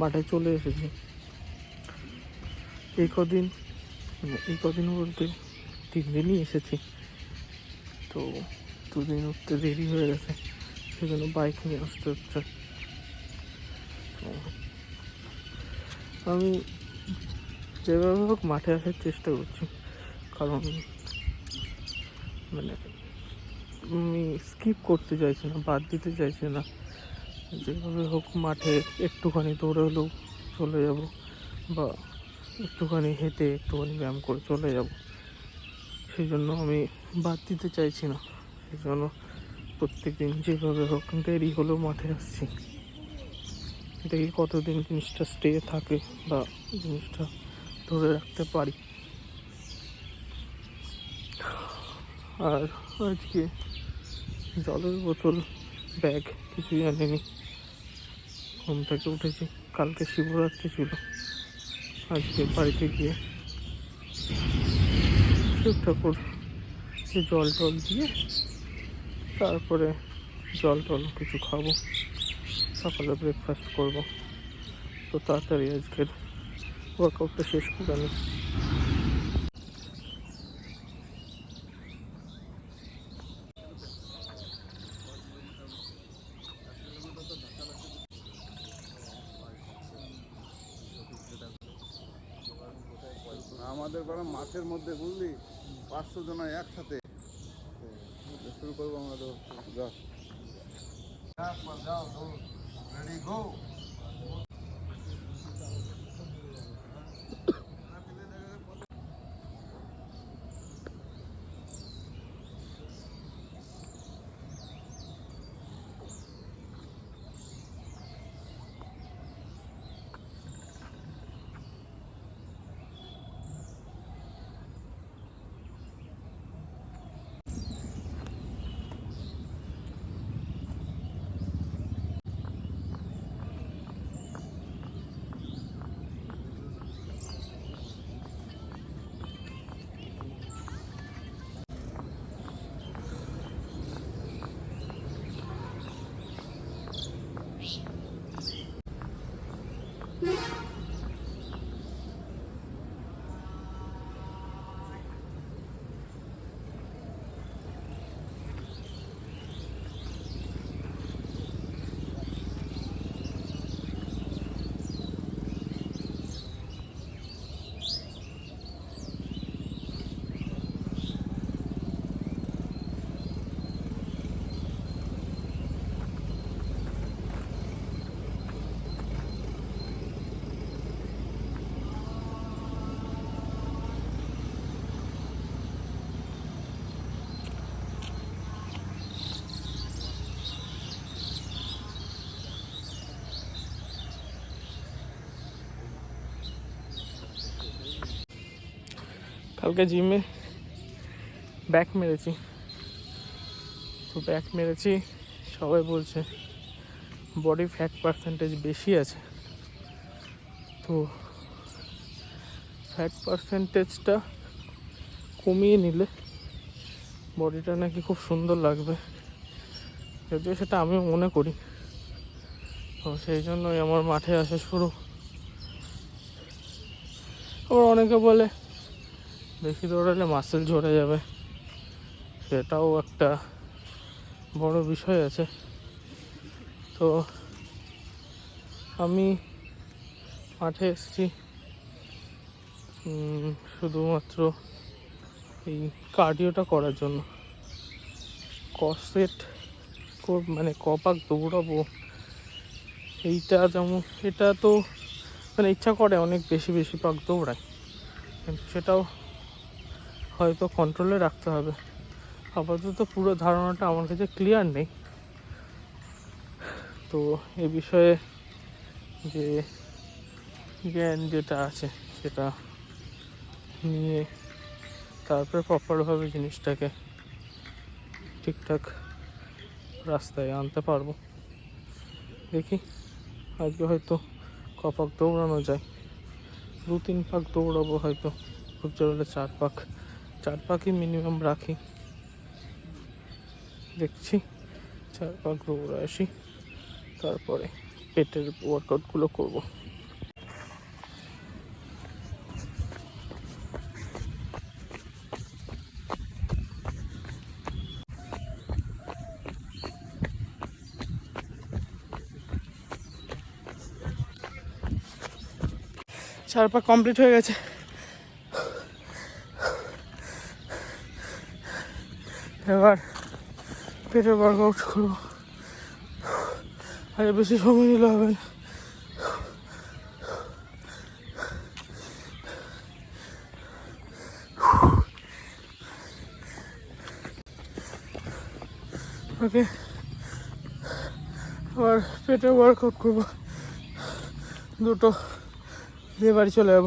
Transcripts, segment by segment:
মাঠে চলে এসেছি। এই কদিন মানে এই কদিন বলতে তিন দিনই এসেছি। তো দুদিন উঠতে দেরি হয়ে গেছে, সেজন্য বাইক নিয়ে আসতে হচ্ছে। আমি যেভাবে হোক মাঠে আসার চেষ্টা করছি, কারণ মানে স্কিপ করতে চাইছি না, বাদ দিতে চাইছি না। যেভাবে হোক মাঠে একটুখানি দৌড়ে হলেও চলে যাব বা একটুখানি হেঁটে একটুখানি ব্যায়াম করে চলে যাব। সেই জন্য আমি বাদ দিতে চাইছি না। সেই জন্য প্রত্যেক দিন যেভাবে হোক দেরি হলেও মাঠে আসছি। দেখি কতদিন জিনিসটা স্টে থাকে বা জিনিসটা ধরে রাখতে পারি। আর আজকে জলের বোতল, ব্যাগ, কিছুই আনিনি। ঘুম থেকে উঠেছি। কালকে শিবরাত্রি ছিল। আজকে বাড়িতে গিয়ে শিব ঠাকুর জল টল দিয়ে তারপরে জল টল কিছু খাব। সকালে ব্রেকফাস্ট করব। তো তাড়াতাড়ি আজকের ওয়ার্কআউটটা শেষ করে আমি আমাদের পাড়া মাঠের মধ্যে বুঝলি? পাঁচশো জন একসাথে। শুরু করব আমরা তো। যাও। রেডি গো কালকে জিমে ব্যাক মেরেছি। তো ব্যাক মেরেছি, সবাই বলছে বডি ফ্যাট পার্সেন্টেজ বেশি আছে। তো ফ্যাট পার্সেন্টেজটা কমিয়ে নিলে বডিটা নাকি খুব সুন্দর লাগবে। যদিও সেটা আমিও মনে করি। তো সেই জন্যই আমার মাঠে আসা শুরু। আবার অনেকে বলে বেশি দৌড়ালে মাসেল ঝরে যাবে। সেটাও একটা বড় বিষয় আছে। তো আমি মাঠে এসেছি। শুধুমাত্র এই কার্ডিওটা করার জন্য। কসেট মানে কপাক দৌড়াবো। এইটা যেমন এটা তো মানে ইচ্ছা করে অনেক বেশি বেশি পাক দৌড়ায়। কিন্তু সেটাও হয়তো কন্ট্রোলে রাখতে হবে। আপাতত পুরো ধারণাটা আমার কাছে ক্লিয়ার নেই। তো এ বিষয়ে যে জ্ঞান যেটা আছে, সেটা নিয়ে তারপরে প্রপারভাবে জিনিসটাকে ঠিকঠাক রাস্তায় আনতে পারব। দেখি, আজকে হয়তো কপাক দৌড়ানো যায়। দু তিন পাক দৌড়াবো হয়তো। খুব জোর হলে চার পাক চার পাখি মিনিমাম রাখি। দেখছি চার পাক ঘুরে আসি, তারপরে পেটের ওয়ার্কআউটগুলো করব। চার পাক কমপ্লিট হয়ে গেছে। এবার পেটের ওয়ার্কআউট করব। আর বেশি সময় নিলে হবে না। ওকে, আবার পেটে ওয়ার্কআউট করব। দুটো, দিয়ে বাড়ি চলে যাব।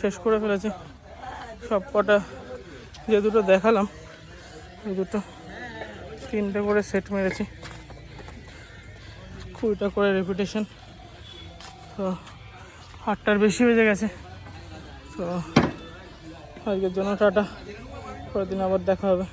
শেষ করে ফেলেছে। সব কটা যে দুটো দেখালাম, ওই দুটো তিনটে করে সেট মেরেছি। কুড়িটা করে রেপুটেশন তো আটটার বেশি বেজে গেছে। তো আজকের জন্য টাটা। পরের দিন আবার দেখা হবে।